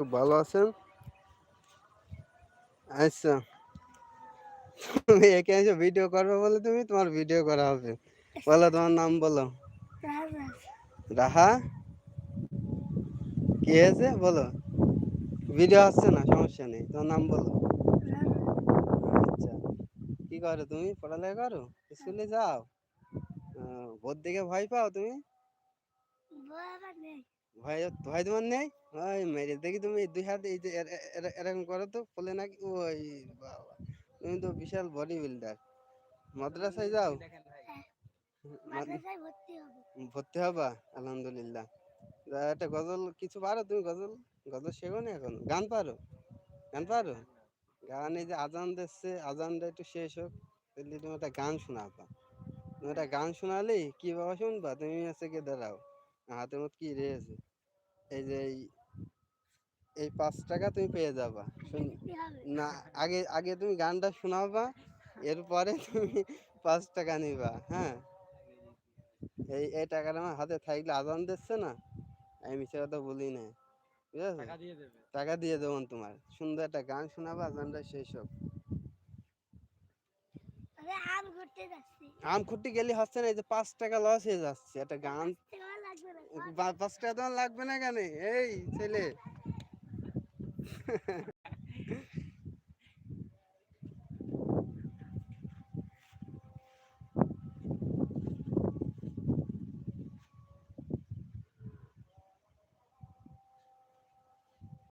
খুব ভালো আছেন? আচ্ছা। তুমি একে এসে ভিডিও করবে বলে তুমি তোমার ভিডিও করা হবে। বলো তোমার নাম বলো। রাহা। কি হয়েছে বলো। ভিডিও আসছে না সমস্যা নেই তোমার নাম বলো। আচ্ছা কি করো তুমি? পড়ালেখা করো? স্কুলে যাও? ভোর দিকে ভয় পাও তুমি? ভয় ভয় তোমার নেই? ওই মেরে দেখি তুমি দুই হাত এই যে এর- এর- এরকম করো তো বলে নাকি ওই বাবা তুমি তো বিশাল বডি বিল্ডার মাদ্রাসায় যাও। ভর্তি হবা। আলহামদুলিল্লাহ। একটা গজল কিছু পারো তুমি গজল? গজল শেখো না এখন? গান পারো? গান পারো? গান এই যে আজান দিচ্ছে আজানটা একটু শেষ হোক তাহলে তুমি একটা গান শোনাবা। তুমি একটা গান শোনালে কি বাবা শুনবা? তুমি হচ্ছে গিয়ে দাঁড়াও। হাতের মধ্যে কি রয়েছে? এই যে এই এই পাঁচ টাকা তুমি পেয়ে যাবা। শুন- না আগে আগে তুমি গানটা শোনাবা এরপরে তুমি পাঁচ টাকা নিবা হ্যাঁ? এই এই টাকাটা আমার হাতে থাকলে আজান দিচ্ছে না? আমি মিছে কথা বলি না ঠিক আছে টাকা দিয়ে দেবো তোমার। সুন্দর একটা গান শোনাবা আজানটা শেষ হোক। আম ঘুরতে যাচ্ছি। আম খুঁটি গেলে হচ্ছে না এই যে পাঁচ টাকা লস হয়ে যাচ্ছে। একটা গান পাঁচ টাকা তোমার লাগবে না কেন? এই ছেলে।